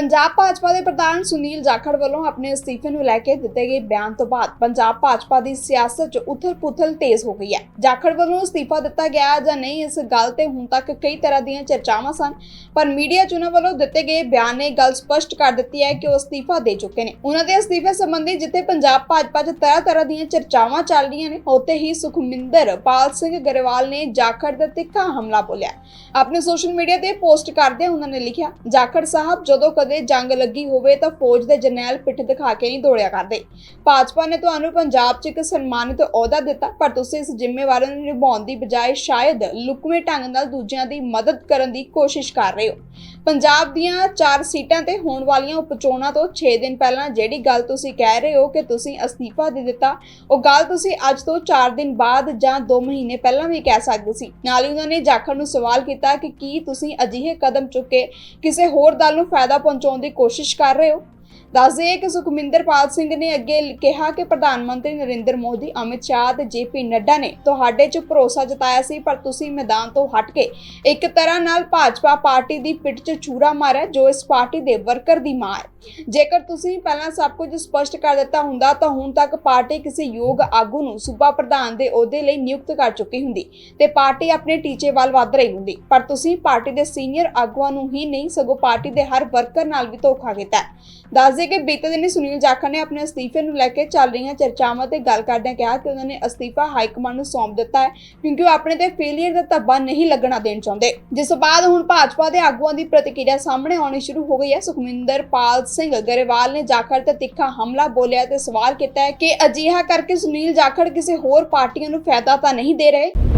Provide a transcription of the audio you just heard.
ਪੰਜਾਬ ਭਾਜਪਾ ਦੇ ਪ੍ਰਧਾਨ ਸੁਨੀਲ ਜਾਖੜ ਵੱਲੋਂ ਆਪਣੇ ਅਸਤੀਫੇ ਨੂੰ ਲੈ ਕੇ ਦਿੱਤੇ ਗਏ ਬਿਆਨ ਤੋਂ ਬਾਅਦ ਪੰਜਾਬ ਭਾਜਪਾ ਦੀ ਸਿਆਸਤ 'ਚ ਉਥਲ-ਪੁਥਲ ਤੇਜ਼ ਹੋ ਗਈ ਹੈ। ਜਾਖੜ ਵੱਲੋਂ ਅਸਤੀਫਾ ਦਿੱਤਾ ਗਿਆ ਜਾਂ ਨਹੀਂ, ਇਸ ਗੱਲ ਤੇ ਹੁਣ ਤੱਕ ਕਈ ਤਰ੍ਹਾਂ ਦੀਆਂ ਚਰਚਾਵਾਂ ਸਨ, ਪਰ ਮੀਡੀਆ 'ਚ ਉਹਨਾਂ ਵੱਲੋਂ ਦਿੱਤੇ ਗਏ ਬਿਆਨ ਨੇ ਗੱਲ ਸਪਸ਼ਟ ਕਰ ਦਿੱਤੀ ਹੈ ਕਿ ਉਹ ਅਸਤੀਫਾ ਦੇ ਚੁੱਕੇ ਨੇ। ਉਹਨਾਂ ਦੇ ਅਸਤੀਫੇ ਸੰਬੰਧੀ ਜਿੱਥੇ ਪੰਜਾਬ ਭਾਜਪਾ 'ਚ ਤਰ੍ਹਾਂ-ਤਰ੍ਹਾਂ ਦੀਆਂ ਚਰਚਾਵਾਂ ਚੱਲ ਰਹੀਆਂ ਨੇ, ਉੱਥੇ ਹੀ ਸੁਖਮਿੰਦਰ ਪਾਲ ਸਿੰਘ ਗਰੇਵਾਲ ਨੇ ਜਾਖੜ ਦਾ ਤਿੱਖਾ ਹਮਲਾ ਬੋਲਿਆ। ਆਪਣੇ ਸੋਸ਼ਲ ਮੀਡੀਆ ਤੇ ਪੋਸਟ ਕਰਦੇ ਉਹਨਾਂ ਨੇ ਲਿਖਿਆ, ਜਾਖੜ ਸਾਹਿਬ, ਜਦੋਂ ਕਦੇ ਜੰਗ ਲੱਗੀ ਹੋਵੇ ਤਾਂ ਫੌਜ ਦੇ ਜਰਨੈਲ ਪਿੱਠ ਦਿਖਾ ਕੇ ਨਹੀਂ ਦੌੜਿਆ ਕਰਦੇ। ਭਾਜਪਾ ਨੇ ਤੁਹਾਨੂੰ ਪੰਜਾਬ 'ਚ ਇੱਕ ਸਨਮਾਨਿਤ ਅਹੁਦਾ ਦਿੱਤਾ, ਪਰ ਤੁਸੀਂ ਇਸ ਜ਼ਿੰਮੇਵਾਰੀ ਨੂੰ ਨਿਭਾਉਣ ਦੀ ਬਜਾਏ ਸ਼ਾਇਦ ਲੁਕਵੇਂ ਢੰਗ ਨਾਲ ਦੂਜਿਆਂ ਦੀ ਮਦਦ ਕਰਨ ਦੀ ਕੋਸ਼ਿਸ਼ ਕਰ ਰਹੇ ਹੋ। ਪੰਜਾਬ ਦੀਆਂ 4 ਸੀਟਾਂ ਤੇ ਹੋਣ ਵਾਲੀਆਂ ਉਪਚੋਣਾਂ ਤੋਂ 6 ਦਿਨ ਪਹਿਲਾਂ ਜਿਹੜੀ ਗੱਲ ਤੁਸੀਂ ਕਹਿ ਰਹੇ ਹੋ ਕਿ ਤੁਸੀਂ ਅਸਤੀਫਾ ਦੇ ਦਿੱਤਾ, ਉਹ ਗੱਲ ਤੁਸੀਂ ਅੱਜ ਤੋਂ 4 ਦਿਨ ਬਾਅਦ ਜਾਂ 2 ਮਹੀਨੇ ਪਹਿਲਾਂ ਵੀ ਕਹਿ ਸਕਦੇ ਸੀ। ਨਾਲ ਹੀ ਉਹਨਾਂ ਨੇ ਜਾਖੜ ਨੂੰ ਸਵਾਲ ਕੀਤਾ ਕਿ ਕੀ ਤੁਸੀਂ ਅਜਿਹੇ ਕਦਮ ਚੁੱਕੇ, ਕਿਸੇ ਹੋਰ ਦਲ ਨੂੰ ਫਾਇਦਾ ਪਹੁੰਚਾਉਣ ਦੀ ਕੋਸ਼ਿਸ਼ ਕਰ ਰਹੇ ਹੋ? ਦੱਸਦੇ ਕਿ ਸੁਖਮਿੰਦਰ ਸਿੰਘ ਨੇ ਅੱਗੇ ਕਿਹਾ ਕਿ ਪ੍ਰਧਾਨ ਮੰਤਰੀ ਨਰਿੰਦਰ ਮੋਦੀ, ਅਮਿਤ ਸ਼ਾਹ ਤੇ ਜੇਪੀ ਨੱਡਾ ਨੇ ਤੁਹਾਡੇ 'ਚ ਭਰੋਸਾ ਜਤਾਇਆ ਸੀ, ਪਰ ਤੁਸੀਂ ਮੈਦਾਨ ਤੋਂ ਹਟ ਕੇ ਇੱਕ ਤਰ੍ਹਾਂ ਨਾਲ ਭਾਜਪਾ ਪਾਰਟੀ ਦੀ ਪਿੱਠ 'ਚ ਚੂਰਾ ਮਾਰਿਆ, ਜੋ ਇਸ ਪਾਰਟੀ ਦੇ ਵਰਕਰ ਦੀ ਮਾਂ ਹੈ। ਜੇਕਰ ਤੁਸੀਂ ਪਹਿਲਾਂ ਸਭ ਕੁਝ ਸਪਸ਼ਟ ਕਰ ਦਿੱਤਾ ਹੁੰਦਾ, ਤਾਂ ਹੁਣ ਤੱਕ ਪਾਰਟੀ ਕਿਸੇ ਯੋਗ ਆਗੂ ਨੂੰ ਸੂਬਾ ਪ੍ਰਧਾਨ ਦੇ ਅਹੁਦੇ ਲਈ ਨਿਯੁਕਤ ਕਰ ਚੁੱਕੀ ਹੁੰਦੀ ਤੇ ਪਾਰਟੀ ਆਪਣੇ ਟੀਚੇ ਵੱਲ ਵੱਧ ਰਹੀ ਹੁੰਦੀ। ਪਰ ਤੁਸੀਂ ਪਾਰਟੀ ਦੇ ਸੀਨੀਅਰ ਆਗੂਆਂ ਨੂੰ ਹੀ ਨਹੀਂ, ਸਗੋਂ ਪਾਰਟੀ ਦੇ ਹਰ ਵਰਕਰ ਨਾਲ ਵੀ ਧੋਖਾ ਕੀਤਾ ਹੈ। ਦੱਸਦੇ ਕਿ ਬੀਤੇ ਦਿਨੀ ਸੁਨੀਲ ਜਾਖੜ ਨੇ ਆਪਣੇ ਅਸਤੀਫੇ ਨੂੰ ਲੈ ਕੇ ਚੱਲ ਰਹੀਆਂ ਚਰਚਾਵਾਂ ਤੇ ਗੱਲ ਕਰਦਿਆਂ ਕਿਹਾ ਕਿ ਉਹਨਾਂ ਨੇ ਅਸਤੀਫਾ ਹਾਈ ਕਮਾਂਡ ਨੂੰ ਸੌਂਪ ਦਿੱਤਾ ਹੈ, ਕਿਉਂਕਿ ਉਹ ਆਪਣੇ ਤੇ ਫੇਲਿਅਰ ਦਾ ਧੱਬਾ ਨਹੀਂ ਲੱਗਣਾ ਦੇਣ ਚਾਹੁੰਦੇ ਜਿਸ ਤੋਂ ਬਾਅਦ ਹੁਣ ਭਾਜਪਾ ਦੇ ਆਗੂਆਂ ਦੀ ਪ੍ਰਤੀਕਿਰਿਆ ਸਾਹਮਣੇ ਆਉਣੀ ਸ਼ੁਰੂ ਹੋ ਗਈ ਹੈ ਸੁਖਮਿੰਦਰ ਪਾਲ ਸਿੰਘ ਗਰੇਵਾਲ ਨੇ ਜਾਖੜ ਤੇ ਤਿੱਖਾ ਹਮਲਾ ਬੋਲਿਆ ਤੇ ਸਵਾਲ ਕੀਤਾ ਹੈ ਕਿ ਅਜਿਹਾ ਕਰਕੇ ਸੁਨੀਲ ਜਾਖੜ ਕਿਸੇ ਹੋਰ ਪਾਰਟੀਆਂ ਨੂੰ ਫਾਇਦਾ ਤਾਂ ਨਹੀਂ ਦੇ ਰਹੇ